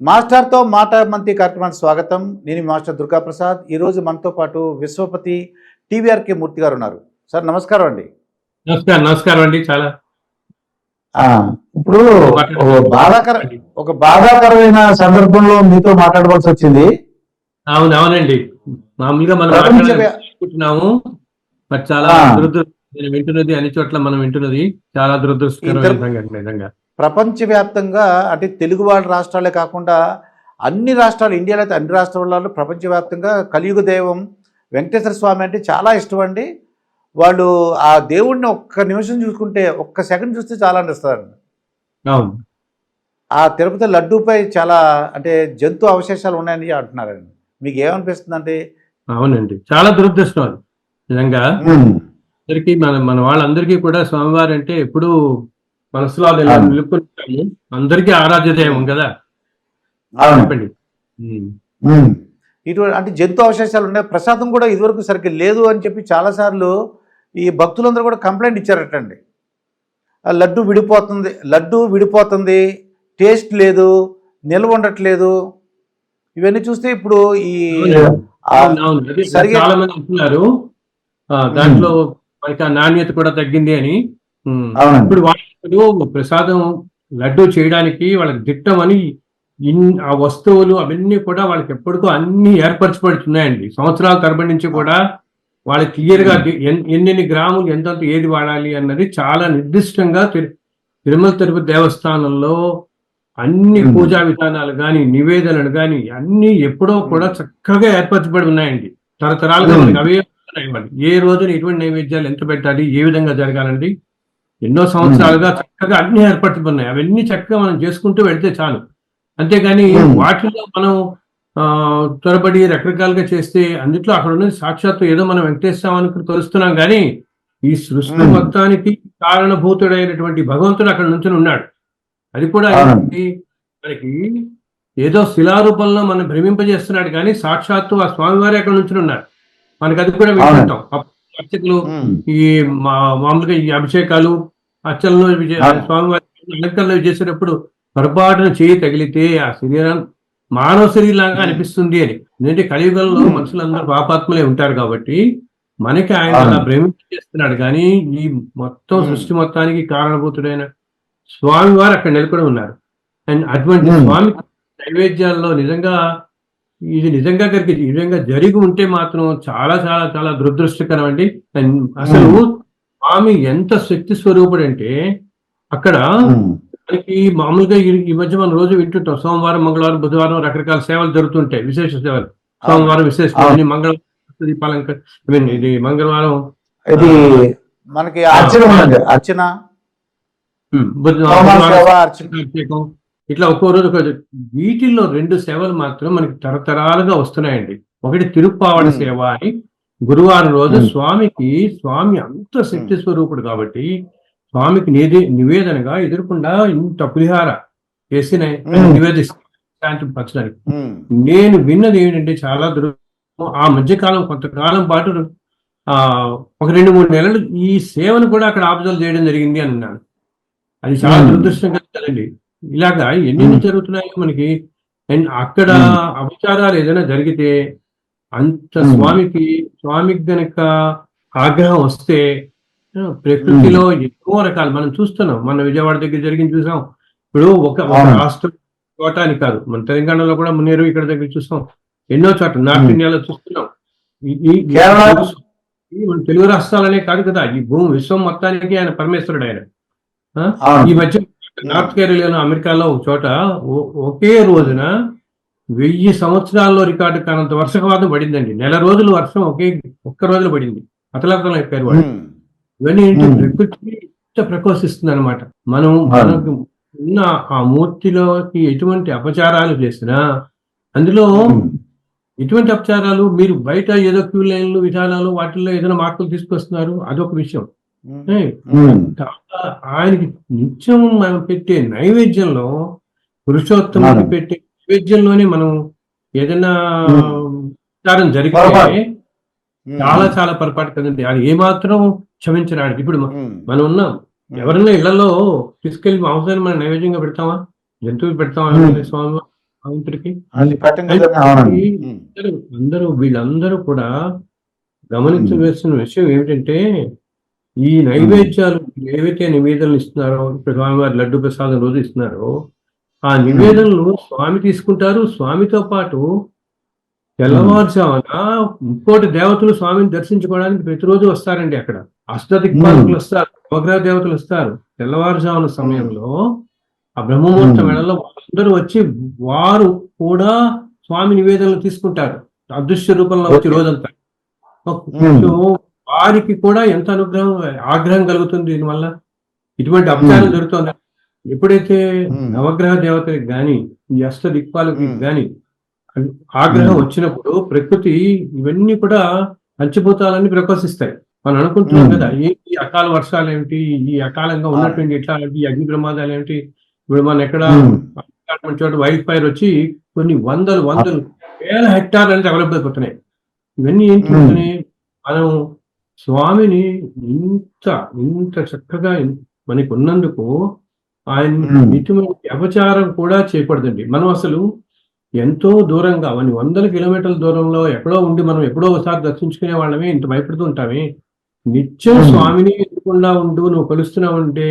మాస్టర్తో మాట మంత్రి కార్యక్రమానికి స్వాగతం. నేను మాస్టర్ దుర్గా ప్రసాద్ ఈరోజు మనతో పాటు విశ్వపతి టీవీఆర్కే మూర్తి గారు ఉన్నారు. సార్ నమస్కారం అండి. నమస్కారం నమస్కారం అండి. చాలా ఆ, ఇప్పుడు ఒక బాధాకర ఒక బాధాకరమైన సందర్భంలో మీతో మాట్లాడవలసి వచ్చింది. అవును అవునండి. మామూలుగా మనం మాట్లాడుకుంటున్నాము మరి చాలా ఆ. దురదృ నేను వింటున్నది అన్ని చోట్ల మనం వింటున్నది. చాలా దురదృష్టకరమైన నిజంగా. ప్రపంచవ్యాప్తంగా అంటే తెలుగు వాళ్ళ రాష్ట్రాలే కాకుండా అన్ని రాష్ట్రాలు ఇండియాలో అయితే అన్ని రాష్ట్రాలలో ప్రపంచవ్యాప్తంగా కలియుగ దైవం వెంకటేశ్వర స్వామి అంటే చాలా ఇష్టం అండి. వాళ్ళు ఆ దేవుడిని ఒక్క నిమిషం చూసుకుంటే ఒక్క సెకండ్ చూస్తే చాలా అనిపిస్తారండి అవును. ఆ తిరుపతి లడ్డూపై చాలా అంటే జంతు అవశేషాలు ఉన్నాయని అంటున్నారండి. మీకు ఏమనిపిస్తుంది అంటే అవునండి. చాలా దురదృష్టం నిజంగా అందరికీ మన మన వాళ్ళందరికీ కూడా స్వామివారు అంటే ఎప్పుడూ మనసులో. నిలుపుకుంటాము అందరికీ ఆరాధ్య దైవం కదా? చెప్పండి. ఇటువంటి అంటే జంతు అవశేషాలు ఉన్నాయి. ప్రసాదం కూడా ఇదివరకు సరిగ్గా లేదు అని చెప్పి చాలాసార్లు ఈ భక్తులందరూ కూడా కంప్లైంట్ ఇచ్చారటండి. ఆ లడ్డు విడిపోతుంది లడ్డు విడిపోతుంది టేస్ట్ లేదు నిల్వ ఉండట్లేదు. ఇవన్నీ చూస్తే ఇప్పుడు ఈ చాలా మంది అంటున్నారు. ఆ, దాంట్లో మనకి ఆ నాణ్యత కూడా తగ్గింది అని. ఇప్పుడు వాళ్ళు ప్రసాదం లడ్డు చేయడానికి వాళ్ళకి దిట్టం అని ఇన్- ఆ వస్తువులు అవన్నీ కూడా వాళ్ళకి ఎప్పటికో అన్ని ఏర్పరచబడుతున్నాయండి. సంవత్సరాల తరబడి నుంచి కూడా వాళ్ళకి క్లియర్గా ది- ఎన్- ఎన్నెన్ని గ్రాములు ఎంతెంత ఏది వాడాలి అన్నది చాలా నిర్దిష్టంగా తిరు- తిరుమల తిరుపతి దేవస్థానంలో అన్ని. పూజా విధానాలు కానీ నివేదనలు కానీ అన్ని ఎప్పుడో కూడా చక్కగా ఏర్పరచబడి ఉన్నాయండి. తరతరాలుగా అవే. ఏ రోజున ఎటువంటి నైవేద్యాలు ఎంత పెట్టాలి ఏ విధంగా జరగాలండి? ఎన్నో సంవత్సరాలుగా చక్కగా అన్ని ఏర్పరచబడినాయి అవన్నీ చక్కగా మనం చేసుకుంటూ వెళ్తే చాలు. అంతేగాని. వాటిలో మనం ఆ త్వరపడి రకరకాలుగా చేస్తే అందుట్లో అక్కడ ఉన్నది సాక్షాత్తు ఏదో మనం వెంకటేశ్వరానికి తలుస్తున్నాం కానీ ఈ సృష్టి. మొత్తానికి కారణభూతుడైనటువంటి భగవంతుడు అక్కడ నుంచి ఉన్నాడు. అది కూడా? మనకి ఏదో శిలారూపంలో మనం భ్రమింపజేస్తున్నాడు కానీ సాక్షాత్తు ఆ స్వామివారి అక్కడ నుంచి ఉన్నారు. మనకి అది కూడా వింటుంటాం. అర్చకులు ఈ మా- మామూలుగా ఈ అభిషేకాలు అవును. స్వామివారి అలంకరణలు చేసేటప్పుడు పొరపాటున చేయి తగిలితే ఆ శరీరం మానవ శరీరంలాగా అనిపిస్తుంది అని ఎందుకంటే కలియుగంలో. మనుషులందరూ పాపాత్మలే ఉంటారు కాబట్టి మనకి ఆయన. అలా భ్రమించేస్తున్నాడు కానీ ఈ మొత్తం. సృష్టి మొత్తానికి కారణభూతుడైన స్వామి వారు అక్కడ నెలకొని ఉన్నారు అండ్ అటువంటి. స్వామి నైవేద్యాల్లో నిజంగా ఇది నిజంగా ఈ విధంగా జరిగి ఉంటే మాత్రం చాలా చాలా చాలా దురదృష్టకరం అండి అండ్ అసలు స్వామి ఎంత శక్తి స్వరూపుడు అంటే అక్కడ మనకి మామూలుగా ఈ మధ్య మనం రోజు వింటుంటాం. సోమవారం మంగళవారం బుధవారం రకరకాల సేవలు జరుగుతుంటాయి విశేష సేవలు. సోమవారం విశేష. మంగళవారం దీపాలంక ఇది మంగళవారం ఇది మనకి అర్చన అర్చన. ఇట్లా ఒక్కో రోజు. వీటిల్లో రెండు సేవలు మాత్రం మనకి తరతరాలుగా వస్తున్నాయండి. ఒకటి తిరుప్పావడ. సేవ అని గురువారం రోజు. స్వామికి స్వామి అంత శక్తి స్వరూపుడు కాబట్టి స్వామికి నివేదనగా ఎదురకుండా ఇంత పులిహార వేసిన Hmm. నివేదిస్తాను శాంతి పరచడానికి నేను విన్నది ఏంటంటే చాలా దుర్ ఆ మధ్యకాలం కొంతకాలం పాటు ఆ ఒక రెండు మూడు నెలలు ఈ సేవను కూడా అక్కడ ఆపుదల చేయడం జరిగింది అని అన్నాను అది చాలా Hmm. దురదృష్టం కదండి ఇలాగా ఎన్ని. జరుగుతున్నాయి మనకి అండ్ అక్కడ. అపచారాలు ఏదైనా జరిగితే అంత. స్వామికి స్వామికి గనక ఆగ్రహం వస్తే ప్రకృతిలో ఎన్నో రకాలు మనం చూస్తున్నాం. మన విజయవాడ దగ్గర జరిగింది చూసాం. ఇప్పుడు ఒక. రాష్ట్రం చోట అని కాదు. మన తెలంగాణలో కూడా మున్నేరు ఇక్కడ దగ్గర చూస్తాం ఎన్నో చోట్ల నార్త్. ఇండియాలో చూస్తున్నాం. మన తెలుగు రాష్ట్రాలనే కాదు కదా. ఈ భూమి విశ్వం మొత్తానికి ఆయన పరమేశ్వరుడు ఆయన? ఈ మధ్య నార్త్ కేరళలో అమెరికాలో ఒక చోట ఒకే రోజున వెయ్యి సంవత్సరాల్లో రికార్డు కానంత వర్షపాతం పడిందండి. నెల రోజులు వర్షం ఒకే ఒక్క రోజులో పడింది. అతలాతలం అయిపోయారు వాళ్ళు. ఇవన్నీ ఏంటి. ప్రకృతి ఇంత ప్రకోశిస్తుంది అనమాట మనం మనకు ఉన్న ఆ మూర్తిలోకి ఎటువంటి అపచారాలు చేసినా అందులో ఎటువంటి అపచారాలు? మీరు బయట ఏదో క్యూ లైన్లు విధానాలు వాటిల్లో ఏదైనా మార్పులు తీసుకొస్తున్నారు? అదొక విషయం. ఆయనకి నిత్యం మనం పెట్టే నైవేద్యంలో పురుషోత్తముడికి. పెట్టే నైవేద్యంలోనే మనం ఏదైనా. విచారం జరిగితే చాలా చాలా పొరపాటు కదండి. అది ఏమాత్రం క్షమించడానికి. ఇప్పుడు మనం ఉన్నాం ఉమ్, ఎవరైనా ఇళ్ళలో తీసుకెళ్ళి మాంసాన్ని మనం నైవేద్యంగా పెడతామా? జంతువులు పెడతామా? స్వామి భగవంతుడికి. అందరూ అందరూ వీళ్ళందరూ కూడా గమనించవలసిన విషయం ఏమిటంటే ఈ నైవేద్యాలు ఏవైతే నివేదనలు ఇస్తున్నారో స్వామివారి లడ్డు ప్రసాదం రోజు ఇస్తున్నారో ఆ నివేదనలు స్వామి తీసుకుంటారు. స్వామితో పాటు తెల్లవారుజామున ముక్కోటి దేవతలు స్వామిని దర్శించుకోవడానికి ప్రతిరోజు వస్తారండి అక్కడ. అష్టదిక్పాలకులు వస్తారు నవగ్రహ దేవతలు వస్తారు. తెల్లవారుజామున సమయంలో ఆ బ్రహ్మముహూర్తం. వేళల్లో వాళ్ళందరూ వచ్చి వారు కూడా స్వామి నివేదనలు తీసుకుంటారు. అదృశ్య రూపంలో వచ్చి. రోజంతా. వారికి కూడా ఎంత అనుగ్రహం ఆగ్రహం కలుగుతుంది దీనివల్ల? ఇటువంటి అపచారం Hmm. ఎప్పుడైతే. నవగ్రహ దేవతలకు గాని ఈ అష్ట దిక్పాలకి. గాని ఆగ్రహం. వచ్చినప్పుడు ప్రకృతి ఇవన్నీ కూడా పంచభూతాలన్నీ ప్రకాశిస్తాయి మనం అనుకుంటున్నాం. కదా ఏంటి ఈ అకాల వర్షాలు ఏమిటి ఈ అకాలంగా ఉన్నటువంటి ఇట్లా ఈ అగ్ని ప్రమాదాలు ఏమిటి ఇప్పుడు మన ఎక్కడ చోట వైల్డ్ ఫైర్ వచ్చి కొన్ని వందలు వందలు వేల హెక్టార్లు అంటే డెవలప్ అయిపోతున్నాయి ఇవన్నీ ఏంటి? మనం స్వామిని ఇంత ఇంత చక్కగా మనకి ఉన్నందుకు ఆయన. ఇటువంటి అపచారం కూడా చేయకూడదండి మనం అసలు ఎంతో దూరంగా మన వందల కిలోమీటర్ల దూరంలో ఎక్కడో ఉండి మనం ఎప్పుడో ఒకసారి దర్శించుకునే వాళ్ళమే ఇంత భయపడుతూ ఉంటామే నిత్యం. స్వామిని ఎదుర్కొండా ఉంటూ నువ్వు కొలుస్తున్నావు అంటే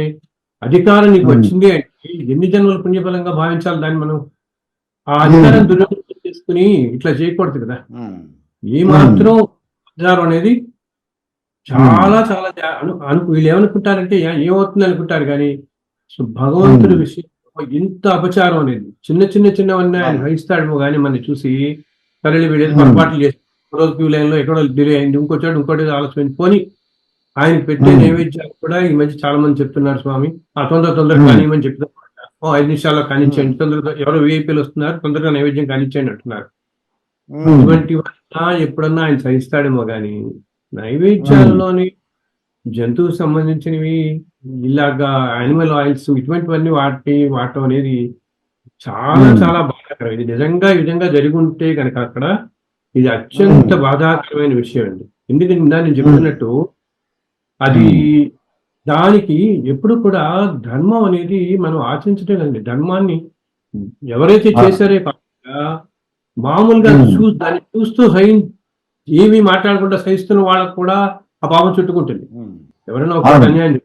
అధికారం నీకు. వచ్చింది అంటే ఎన్ని జన్మల పుణ్యఫలంగా భావించాలి దాన్ని మనం ఆ అధికారం దుర్వినియోగం చేసుకుని ఇట్లా చేయకూడదు కదా. ఏ మాత్రం అధికారం అనేది చాలా చాలా అను అను వీళ్ళు ఏమనుకుంటారంటే ఏమవుతుంది అనుకుంటారు కానీ సో భగవంతుడి. విషయం ఇంత అపచారం అనేది చిన్న చిన్న చిన్నవన్నీ ఆయన. వహిస్తాడేమో కానీ మన చూసి వీళ్ళు Hmm. పొరపాట్లు చేసి రోజు క్యూ లైన్లో ఎక్కడో డిలే అయింది ఇంకో చోట ఇంకోటి ఆలోచన పోని ఆయన పెట్టే. నైవేద్యాలు కూడా ఈ మధ్య చాలా మంది చెప్తున్నారు స్వామి ఆ తొందర తొందరగా. కానివ్వమని చెప్తున్నారు ఓ ఐదు నిమిషాల్లో కానిచ్చేయండి తొందరగా ఎవరో విఐపీలు వస్తున్నారు తొందరగా నైవేద్యం కానిచ్చేయండి అంటున్నారు. ఇటువంటివన్నా ఎప్పుడన్నా ఆయన సహిస్తాడేమో గాని నైవేద్యాల్లోని జంతువుకు సంబంధించినవి ఇలాగా యానిమల్ ఆయిల్స్ ఇటువంటివన్నీ వాటి వాడటం అనేది చాలా. చాలా బాధాకరం ఇది నిజంగా ఈ విధంగా జరిగి ఉంటే కనుక అక్కడ ఇది అత్యంత బాధాకరమైన విషయం అండి ఎందుకంటే ఇందా నేను చెప్పినట్టు అది దానికి ఎప్పుడు కూడా ధర్మం అనేది మనం ఆచరించడం అండి ధర్మాన్ని ఎవరైతే. చేశారే కాకుండా మామూలుగా. చూ దాన్ని చూస్తూ సహి ఏమీ మాట్లాడకుండా సహిస్తున్న వాళ్ళకు కూడా ఆ పాపం చుట్టుకుంటుంది. ఎవరైనా ఒక. అన్యాయం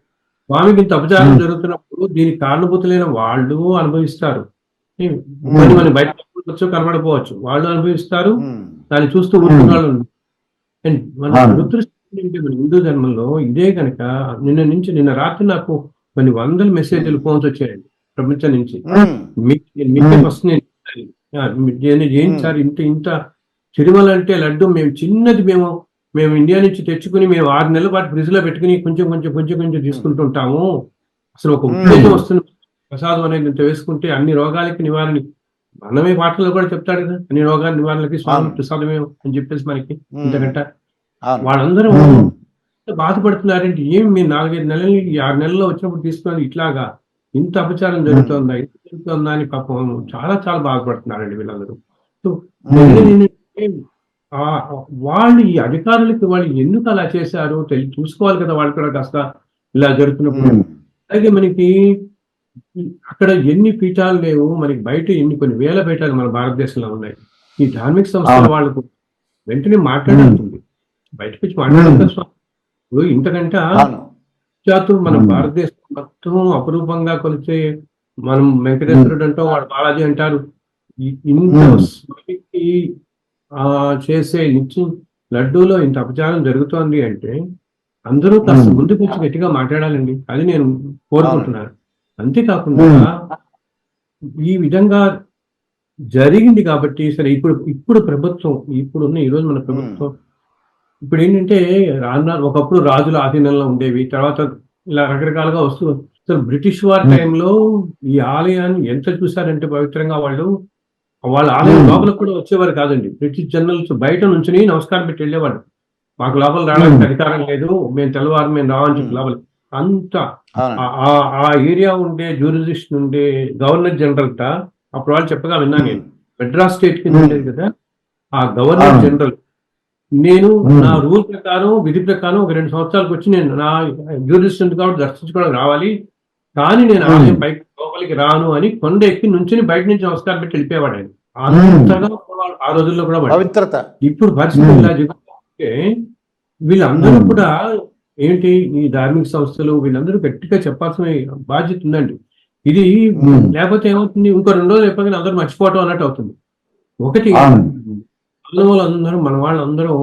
స్వామికి ఇంత అపచారం. జరుగుతున్నప్పుడు దీనికి కారణభూతులైన వాళ్ళు అనుభవిస్తారు మన బయట కనబడవచ్చు కనబడపోవచ్చు వాళ్ళు అనుభవిస్తారు. దాన్ని చూస్తూ ఊరుకున్నాళ్ళు అండ్ మన. దురదృష్టం మన హిందూ ధర్మంలో ఇదే కనుక నిన్న నుంచి నిన్న రాత్రి నాకు కొన్ని వందల మెసేజ్లు ఫోన్స్ వచ్చాయండి ప్రపంచం నుంచి మీకే నేను నేను ఏం. సార్ ఇంత ఇంత తిరుమల అంటే లడ్డు మేము చిన్నది మేము మేము ఇండియా నుంచి తెచ్చుకుని మేము ఆరు నెలల పాటు ఫ్రిడ్జ్లో పెట్టుకుని కొంచెం కొంచెం కొంచెం కొంచెం తీసుకుంటుంటాము అసలు ఒక. ఉత్తేజం వస్తుంది ప్రసాదం అనేది ఇంత వేసుకుంటే అన్ని రోగాలకి నివారణ మనమే పాటల్లో కూడా చెప్తాడు కదా అన్ని రోగాల నివారణకి స్వామి. ప్రసాదమే అని చెప్పేసి మనకి. ఇంతకంట. వాళ్ళందరూ బాధపడుతున్నారంటే ఏం మీరు నాలుగైదు నెలలు ఆరు నెలల్లో వచ్చినప్పుడు తీసుకుని ఇట్లాగా ఇంత అపచారం జరుగుతుందా ఇంత జరుగుతుందా అని పాపం చాలా చాలా బాధపడుతున్నారండి వీళ్ళందరూ సో ఆ వాళ్ళు ఈ అధికారులకి వాళ్ళు ఎందుకు అలా చేశారు తెలి చూసుకోవాలి కదా వాళ్ళు కూడా కాస్త ఇలా జరుగుతున్నప్పుడు. అలాగే మనకి అక్కడ ఎన్ని పీఠాలు లేవు మనకి బయట ఎన్ని కొన్ని వేల పీఠాలు మన భారతదేశంలో ఉన్నాయి ఈ ధార్మిక సంస్థల. వాళ్ళకు వెంటనే మాట్లాడాల్సింది బయటకు వచ్చి ఇప్పుడు ఇంతకంటే. జాతులు మన. భారతదేశం మొత్తం అపురూపంగా కొలిచే మనం వెంకటేశ్వరుడు అంటాం వాడు బాలాజీ అంటారు ఇంత చేసే నిత్యం లడ్డూలో ఇంత అపచారం జరుగుతోంది అంటే అందరూ కాస్త. ముందుకు వచ్చి గట్టిగా మాట్లాడాలండి అది నేను కోరుకుంటున్నాను అంతేకాకుండా ఈ విధంగా జరిగింది కాబట్టి సరే ఇప్పుడు ఇప్పుడు ప్రభుత్వం ఇప్పుడున్న ఈ రోజు మన ప్రభుత్వం ఇప్పుడు ఏంటంటే రాను ఒకప్పుడు రాజుల ఆధీనంలో ఉండేవి తర్వాత ఇలా రకరకాలుగా వస్తూ అసలు బ్రిటిష్ వారి. టైంలో ఈ ఆలయాన్ని ఎంత చూసారంటే పవిత్రంగా వాళ్ళు వాళ్ళ ఆలయం. లోపలికి కూడా వచ్చేవారు కాదండి బ్రిటిష్ జనరల్స్ బయట నుంచి నమస్కారం పెట్టి వెళ్ళేవాడు మాకు లోపల రావడానికి. అధికారం లేదు మేము తెల్లవారు మేము రావని చెప్పి. లోపల అంత. ఆ- ఆ- ఆ ఏరియా ఉండే జ్యూరిడిక్షన్ ఉండే గవర్నర్ జనరల్ ట అప్పుడు వాళ్ళు చెప్పగా విన్నాను నేను మెడ్రాస్ స్టేట్ కింద. ఉండేది కదా ఆ గవర్నర్. జనరల్ నేను. నా రూల్ ప్రకారం విధి ప్రకారం ఒక రెండు సంవత్సరాలకు వచ్చి నేను నా జ్యూరిడిక్షన్ కాబట్టి దర్శించుకోవడానికి రావాలి కానీ నేను. ఆలయం పైకి లోపలికి రాను అని కొండ ఎక్కి నుంచుని బయట నుంచి నమస్కారం పెట్టి వెళ్ళిపోయాడు ఆయన అంతగా ఆ రోజుల్లో కూడా. పవిత్రత ఇప్పుడు పరిస్థితి. ఇలా జరుగుతుంటే వీళ్ళందరూ. కూడా ఏంటి ఈ ధార్మిక సంస్థలు వీళ్ళందరూ గట్టిగా చెప్పాల్సిన బాధ్యత ఉందండి ఇది. లేకపోతే ఏమవుతుంది ఇంకో రెండు రోజులు అయిపోయి అందరూ మర్చిపోవటం అన్నట్టు అవుతుంది ఒకటి వాళ్ళందరూ మన వాళ్ళందరూ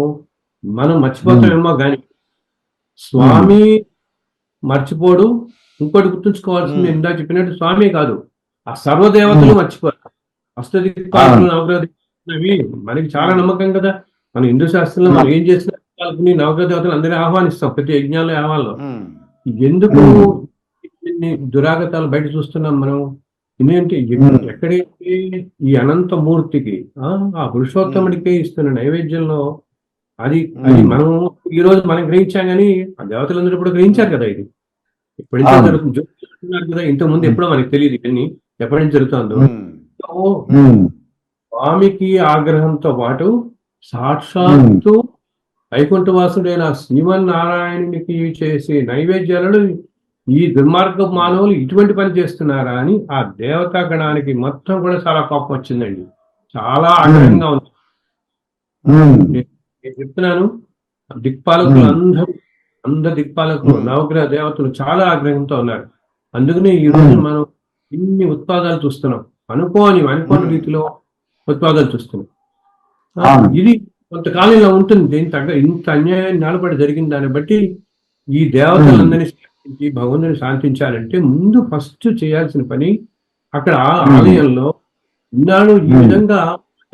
మనం మర్చిపోతామేమో కానీ స్వామి మర్చిపోడు ఇంకోటి గుర్తుంచుకోవాల్సింది. ఇందాక చెప్పినట్టు స్వామి కాదు. ఆ సర్వదేవతలు మర్చిపోరు. అష్టది నవగ్రహవి మనకి చాలా నమ్మకం కదా. మన హిందూ శాస్త్రంలో మనం ఏం చేసినా నవగ్రహ దేవతలు అందరినీ ఆహ్వానిస్తాం. ప్రతి యజ్ఞాలు యావాల్లో. ఉమ్. ఎందుకు దురాగతాలు బయట చూస్తున్నాం మనం? ఎందుకంటే. ఎక్కడైతే ఈ అనంత మూర్తికి ఆ ఆ పురుషోత్తముడికే ఇస్తున్న నైవేద్యంలో అది అది. మనం ఈ రోజు మనం గ్రహించాం కానీ ఆ దేవతలందరూ కూడా గ్రహించారు కదా ఇది. ఎప్పటి నుంచి చూస్తున్నారు కదా ఇంత ముందు ఎప్పుడో మనకి తెలియదు ఇవన్నీ ఎప్పటి నుంచి జరుగుతుందో. సో. స్వామికి ఆగ్రహంతో పాటు సాక్షాత్తు వైకుంఠవాసుడైన శ్రీమన్నారాయణునికి చేసే నైవేద్యాలను ఈ దుర్మార్గ మానవులు ఇటువంటి పని చేస్తున్నారా అని ఆ దేవతా గణానికి మొత్తం కూడా చాలా కోపం వచ్చిందండి చాలా ఆగ్రహంగా ఉంది. నేను చెప్తున్నాను దిక్పాలకులు. అందరూ అందరు దిక్పాలకులు Hmm. నవగ్రహ దేవతలు చాలా ఆగ్రహంతో ఉన్నారు అందుకనే ఈ రోజు. మనం ఇన్ని ఉత్పాదాలు చూస్తున్నాం అనుకోని అనుకోని. రీతిలో ఉత్పాదాలు చూస్తున్నాం. ఇది కొంతకాలం ఇలా ఉంటుంది దీని తగ్గ ఇంత అన్యాయం నిలబడి జరిగిన దాన్ని బట్టి ఈ దేవతలందరినీ శాంతించి భగవంతుని శాంతించాలంటే ముందు ఫస్ట్ చేయాల్సిన పని అక్కడ. ఆలయంలో ఇన్నాళ్ళు ఈ. విధంగా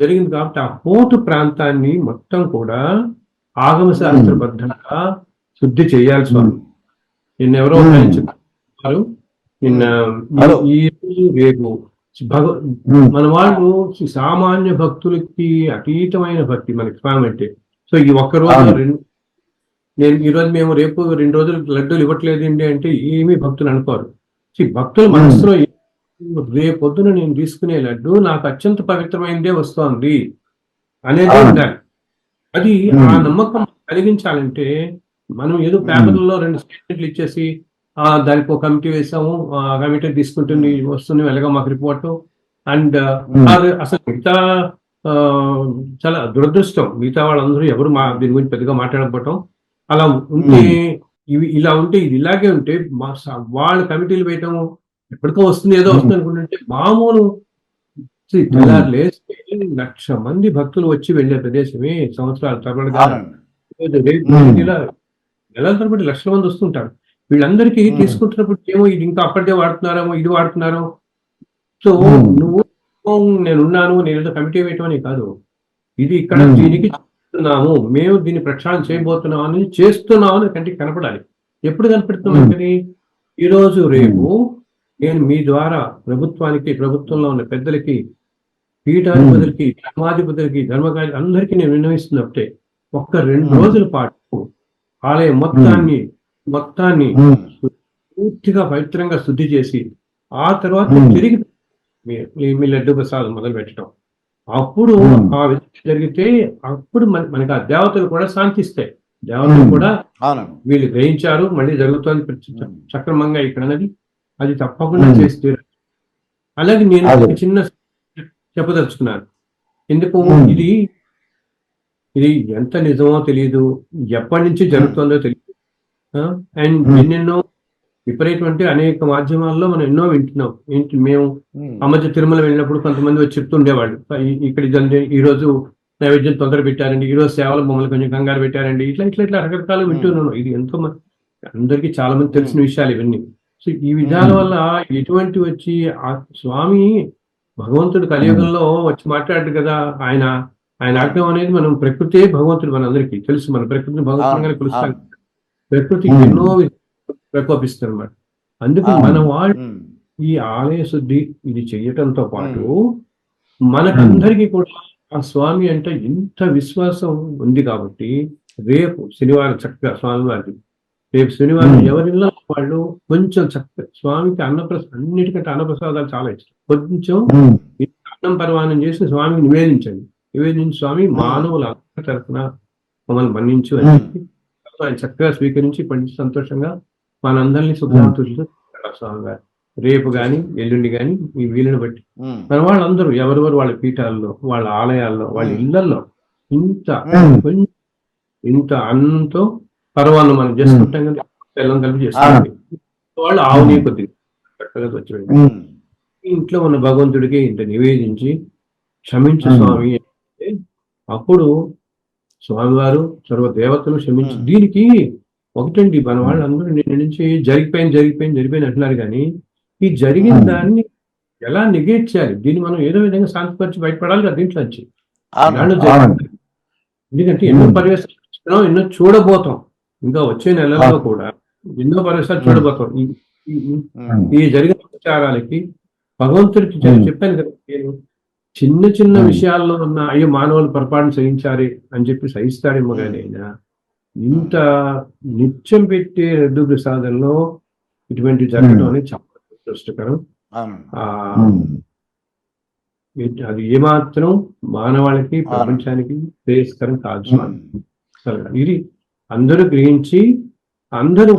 జరిగింది కాబట్టి ఆ పోటు ప్రాంతాన్ని మొత్తం కూడా ఆగమ శాస్త్రబద్ధంగా శుద్ధి చేయాలి స్వామి నిన్న ఎవరో ఒక ఆయన Hmm. చెప్పారు నిన్న రేపు భగ. మన వాళ్ళు సామాన్య భక్తులకి అతీతమైన భక్తి మనకి స్వామి అంటే సో ఈ ఒక్క రోజు. రెండు నేను ఈ రోజు మేము రేపు రెండు రోజులు లడ్డూలు ఇవ్వట్లేదండి అంటే ఏమీ భక్తులు అనుకోరు భక్తుల. మనసులో ఏ- రేపొద్దున నేను తీసుకునే లడ్డు నాకు అత్యంత పవిత్రమైనదే వస్తోంది అనేది. ఉండాలి అది. ఆ నమ్మకం కలిగించాలంటే మనం ఏదో పేపర్లలో రెండు స్టేట్మెంట్లు ఇచ్చేసి ఆ దానికి ఒక కమిటీ వేసాము ఆ కమిటీ తీసుకుంటుంది వస్తుంది వెళ్ళగా మాకు రిపోర్ట్. అండ్. అసలు మిగతా చాలా దురదృష్టం. మిగతా వాళ్ళందరూ ఎవరు మా దీని గురించి పెద్దగా మాట్లాడకపోవటం. అలా ఉంటే ఇవి ఇలా ఉంటే ఇది ఇలాగే ఉంటే మా వాళ్ళ కమిటీలు వేయటము ఎప్పటికో వస్తుంది ఏదో వస్తుంది అనుకుంటుంటే మామూలు లేస్తే లక్ష మంది భక్తులు వచ్చి వెళ్ళే ప్రదేశమే సంవత్సరాల తరబడిగా నెలల తరబడి లక్షల మంది వస్తుంటారు వీళ్ళందరికీ. తీసుకుంటున్నప్పుడు ఏమో ఇది ఇంకా అప్పటిదే వాడుతున్నారేమో ఇది వాడుతున్నారో సో. నువ్వు "ఓ, నేనున్నాను నేను ఏదో కమిటీ వేయటం అని కాదు ఇది ఇక్కడ. దీనికి చేస్తున్నాము మేము దీన్ని ప్రక్షాళన చేయబోతున్నాం అని చేస్తున్నాం అని కంటికి కనపడాలి ఎప్పుడు కనపడుతున్నాం. కానీ ఈ రోజు రేపు నేను మీ ద్వారా ప్రభుత్వానికి ప్రభుత్వంలో ఉన్న పెద్దలకి పీఠాధిపతులకి ధర్మాధిపతులకి ధర్మకారి అందరికీ నేను విన్నవిస్తున్నప్పుడే ఒక్క రెండు. రోజుల పాటు ఆలయం మొత్తాన్ని మొత్తాన్ని. పూర్తిగా పవిత్రంగా శుద్ధి చేసి ఆ తర్వాత. తిరిగి మీ- లడ్డు ప్రసాదం మొదలు పెట్టడం అప్పుడు. ఆ విధంగా జరిగితే అప్పుడు మన- మనకి ఆ దేవతలు కూడా శాంతిస్తాయి దేవతలు. కూడా వీళ్ళు గ్రహించారు మళ్ళీ జరుగుతుంది. సక్రమంగా ఇక్కడ అనేది అది తప్పకుండా. చేసి తీరాలి. అలాగే నేను చిన్న చెప్పదలుచుకున్నాను ఎందుకు. ఇది ఇది ఎంత నిజమో తెలియదు ఎప్పటి నుంచి జరుగుతుందో తెలియదు అండ్ Hmm. ఎన్నెన్నో విపరీతమంటే అనేక మాధ్యమాల్లో మనం ఎన్నో వింటున్నాం. ఏంటి మేము. ఆ మధ్య తిరుమల వెళ్ళినప్పుడు కొంతమంది వచ్చి చెప్తుండేవాళ్ళు. "ఈ- ఇక్కడ ఈ రోజు నైవేద్యం తొందర పెట్టారండి ఈ రోజు సేవల బొమ్మలు కొంచెం కంగారు పెట్టారండి ఇట్లా ఇట్లా ఇట్లా రకరకాలు వింటున్నాను ఇది ఎంతో మంది అందరికీ చాలా మంది తెలిసిన విషయాలు ఇవన్నీ. సో ఈ విధాల వల్ల ఎటువంటి వచ్చి ఆ స్వామి భగవంతుడు కలియుగంలో వచ్చి మాట్లాడాడు కదా ఆయన ఆయన ఆజ్ఞం అనేది మనం ప్రకృతే భగవంతుడు మనందరికీ తెలుసు మన ప్రకృతిని భగవంతుడుగానే అవును, పిలుస్తాం. ప్రకృతి. ఎన్నో ప్రకోపిస్తారు అన్నమాట అందుకు. మన వాళ్ళు. ఈ ఆలయ శుద్ధి ఇది చేయటంతో పాటు మనకందరికీ కూడా ఆ స్వామి అంటే ఇంత విశ్వాసం ఉంది కాబట్టి రేపు శనివారం చక్కగా స్వామి వారికి రేపు శనివారం. ఎవరిలో వాళ్ళు కొంచెం చక్కగా స్వామికి అన్నప్రసాదం అన్నిటికంటే అన్నప్రసాదాలు చాలా ఇష్టం కొంచెం. అన్నం పరమానం చేసి స్వామికి నివేదించండి నివేదించి స్వామి మానవుల అందరి తరఫున మమ్మల్ని మన్నించు అని. చెప్పి ఆయన చక్కగా స్వీకరించి పండించి సంతోషంగా మనందరినీ సుఖాంతులతో స్వామి గారు రేపు కానీ ఎల్లుండి కానీ ఈ వీలుని బట్టి. మన వాళ్ళందరూ ఎవరెవరు వాళ్ళ పీఠాల్లో వాళ్ళ ఆలయాల్లో వాళ్ళ. ఇళ్ళలో ఇంత ఇంత అన్నంతో పర్వాలను మనం చేసుకుంటాం కదా బెల్లం కలిపి చేసుకుంటాం. వాళ్ళు ఆవు కొద్దిగా చక్కగా ఇంట్లో ఉన్న భగవంతుడికి ఇంత నివేదించి క్షమించు. స్వామి అప్పుడు స్వామివారు సర్వ దేవతలు క్షమించి. దీనికి ఒకటండి మన వాళ్ళందరూ నిన్న నుంచి జరిగిపోయింది జరిగిపోయింది జరిగిపోయింది అంటున్నారు కానీ ఈ జరిగిన. దాన్ని ఎలా నెగేట్ చేయాలి దీన్ని మనం ఏదో విధంగా శాంతిపరిచి బయటపడాలి కదా దీంట్లో వచ్చి. ఎందుకంటే ఎన్నో. పరివేశాలు ఎన్నో చూడబోతాం ఇంకా వచ్చే అవును. కూడా ఎన్నో పరివేశాలు. చూడబోతాం ఈ- జరిగిన ఉపచారాలకి భగవంతుడికి. చెప్పాను కదా నేను చిన్న చిన్న. విషయాల్లో ఉన్న అయ్యో మానవులు పొరపాటు సహించాలి అని చెప్పి సహిస్తాడేమో కానీ ఆయన ఇంత నిత్యం పెట్టే రెడ్డు ప్రసాదంలో ఇటువంటి జరగడం. అనేది చాలా దురదృష్టకరం. అది ఏమాత్రం మానవాళికి ప్రపంచానికి శ్రేయస్కరం కాదు ఇది అందరూ గ్రహించి అందరూ.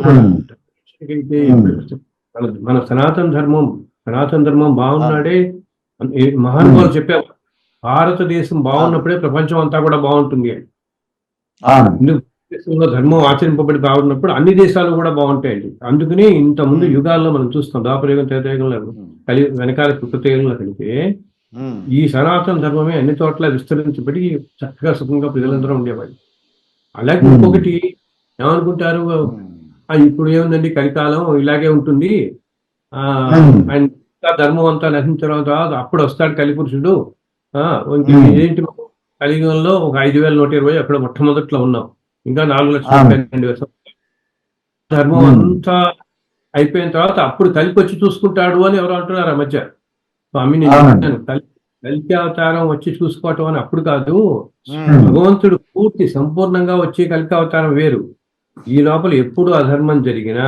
మన సనాతన ధర్మం సనాతన ధర్మం బాగున్నాడే మహానుభావులు చెప్పారు భారతదేశం బాగున్నప్పుడే ప్రపంచం అంతా కూడా బాగుంటుంది. అని దేశంలో ధర్మం ఆచరింపబడి బాగున్నప్పుడు అన్ని దేశాలు కూడా బాగుంటాయండి. అందుకనే ఇంత ముందు. యుగాల్లో మనం చూస్తాం దాపరయుగం త్రేతయుగంలో ఉమ్, కలి వెనకాల కృతయుగంలో కలిపి ఉమ్, ఈ సనాతన ధర్మమే అన్ని చోట్ల విస్తరించబడి చక్కగా సుఖంగా ప్రజలందరూ ఉండేవాళ్ళు. అలాగే. ఇంకొకటి ఏమనుకుంటారు? ఇప్పుడు ఏముందండి? కలికాలం ఇలాగే ఉంటుంది. ఇంకా ధర్మం అంతా నశించిన తర్వాత అప్పుడు వస్తాడు కలిపురుషుడు. ఏంటి కలియుగంలో ఒక ఐదు వేల నూట ఇరవై అక్కడ మొట్టమొదట్లో ఉన్నాం ఇంకా నాలుగు లక్షల రెండు వేల. ధర్మం. అంతా అయిపోయిన తర్వాత అప్పుడు కలిపి వచ్చి చూసుకుంటాడు అని ఎవరు అంటున్నారు ఆ మధ్య స్వామి నేను అవును. చెప్పాను, కలి కలికి అవతారం వచ్చి చూసుకోవటం అని అప్పుడు కాదు భగవంతుడు పూర్తి సంపూర్ణంగా వచ్చే కలికి అవతారం వేరు ఈ లోపల ఎప్పుడు అధర్మం జరిగినా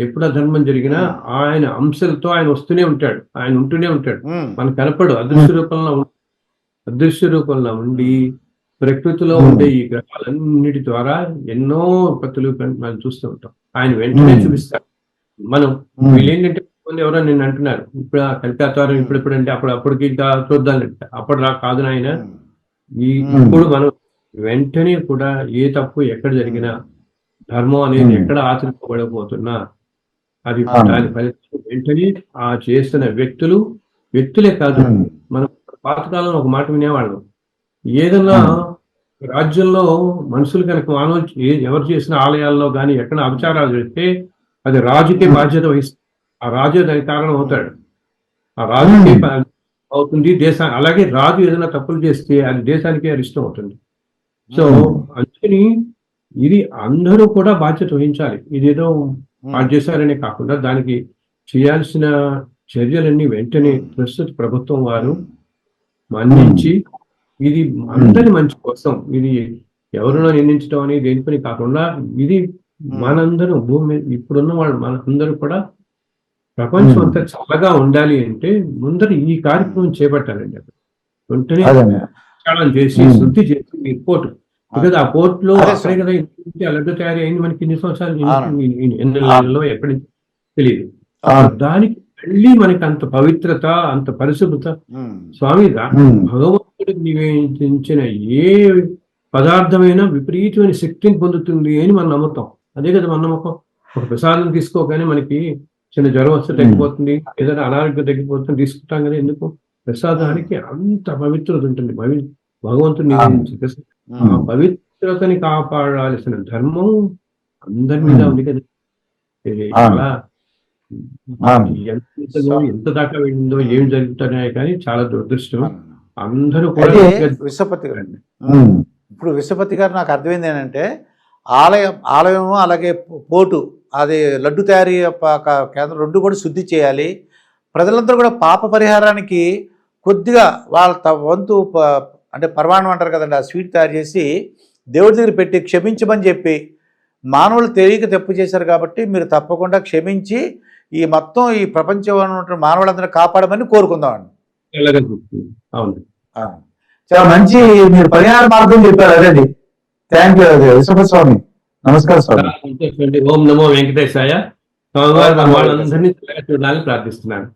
ఎప్పుడు అధర్మం జరిగినా ఆయన అంశలతో ఆయన వస్తూనే ఉంటాడు. ఆయన ఉంటూనే ఉంటాడు. మనకు కనపడు అదృశ్య రూపంలో అదృశ్య రూపంలో ఉండి ప్రకృతిలో. ఉండే ఈ గ్రహాలన్నిటి ద్వారా ఎన్నో కన్- మనం చూస్తూ ఉంటాం. ఆయన వెంటనే. చూపిస్తాడు. మనం ఉమ్, వీళ్ళు ఏంటంటే కొంతమంది ఎవరో నిన్ను అంటున్నారు. ఇప్పుడు ఆ కలికాతారం ఇప్పుడు ఇప్పుడు అంటే అప్పుడు అప్పటికి ఇంకా చూద్దానంట అప్పుడు రా కాదు నాయన. ఈ. ఇప్పుడు మనం వెంటనే కూడా ఏ తప్పు ఎక్కడ జరిగినా ధర్మం అనేది. ఎక్కడ ఆచరింపబడబోతున్నా అది. దాని ఫలితం వెంటనే ఆ చేస్తున్న వ్యక్తులు వ్యక్తులే కాదు మనం పాతకాలంలో ఒక మాట వినేవాళ్ళం ఏదన్నా. రాజ్యంలో మనుషులు కనుక మానవులు ఏ- ఎవరు చేసిన ఆలయాల్లో కానీ ఎక్కడ అపచారాలు చేస్తే అది రాజుకే. బాధ్యత వహిస్తుంది ఆ రాజు దానికి కారణం అవుతాడు ఆ రాజుకే. బా- అవుతుంది దేశా అలాగే రాజు ఏదైనా తప్పులు చేస్తే అది దేశానికే అరిష్టం అవుతుంది సో అందుకని ఇది అందరూ కూడా బాధ్యత వహించాలి ఇదేదో వాళ్ళు చేశారనే కాకుండా దానికి చేయాల్సిన చర్యలన్నీ వెంటనే ప్రస్తుత ప్రభుత్వం వారు మన్నించి ఇది అందరి మంచి కోసం ఇది ఎవరినో నిందించడం అనేది దేని పని కాకుండా ఇది మనందరం భూమి ఇప్పుడున్న వాళ్ళు మనందరూ కూడా ప్రపంచం. అంతా చల్లగా ఉండాలి అంటే ముందర ఈ కార్యక్రమం చేపట్టాలండి వెంటనే చేసి. శుద్ధి చేసి ఈ పోర్ట్ బికాజ్ ఆ పోర్ట్లో అదే అక్కడే కదా ఇంటి ఆ లడ్డు తయారీ అయింది మనకి ఇన్ని సంవత్సరాలు ఎన్ని నెలల్లో ఎప్పటి తెలియదు. దానికి మళ్ళీ మనకి అంత పవిత్రత అంత పరిశుభ్రత స్వామి భగవంతుడికి నివేదించిన ఏ పదార్థమైనా విపరీతమైన శక్తిని పొందుతుంది అని మనం నమ్ముతాం. అదే కదా మన నమ్మకం. ఒక ప్రసాదం తీసుకోగానే మనకి చిన్న జ్వరం వస్తే తగ్గిపోతుంది ఏదైనా అనారోగ్యం తగ్గిపోతుంది తీసుకుంటాం కదా ఎందుకు? ప్రసాదానికి అంత పవిత్రత ఉంటుంది. భగవంతుడు నివేదించి ప్రసాదం. ఆ పవిత్రతని కాపాడాల్సిన ధర్మం అందరి మీద ఉంది కదా. చాలా. ఎంత ఎంత దాకా వెళ్ళిందో ఏం జరుగుతున్నాయో కానీ చాలా దురదృష్టం. అందరూ కూడా విశ్వపతి గారు. ఇప్పుడు విశ్వపతి గారు నాకు అర్థమైంది ఏంటంటే ఆలయం ఆలయము అలాగే పోటు అది లడ్డు తయారీ కేంద్రం రెండు కూడా శుద్ధి చేయాలి. ప్రజలందరూ కూడా పాప పరిహారానికి కొద్దిగా వాళ్ళ త- వంతు అంటే పర్వాణం అంటారు కదండి ఆ స్వీట్ తయారు చేసి దేవుడి దగ్గర పెట్టి క్షమించమని చెప్పి మానవులు తెలియక తప్పు చేశారు కాబట్టి మీరు తప్పకుండా క్షమించి ఈ మొత్తం ఈ ప్రపంచంలో ఉన్నటువంటి మానవులందరినీ కాపాడమని కోరుకుందామండి. చాలా మంచి మీరు పరిహార మార్గం చెప్పారు అదే థ్యాంక్ యూ విశ్వప స్వామి. నమస్కారం స్వామి. ఓం నమో వెంకటేశాయ. స్వామివారు వాళ్ళందరినీ చూడాలని ప్రార్థిస్తున్నాను.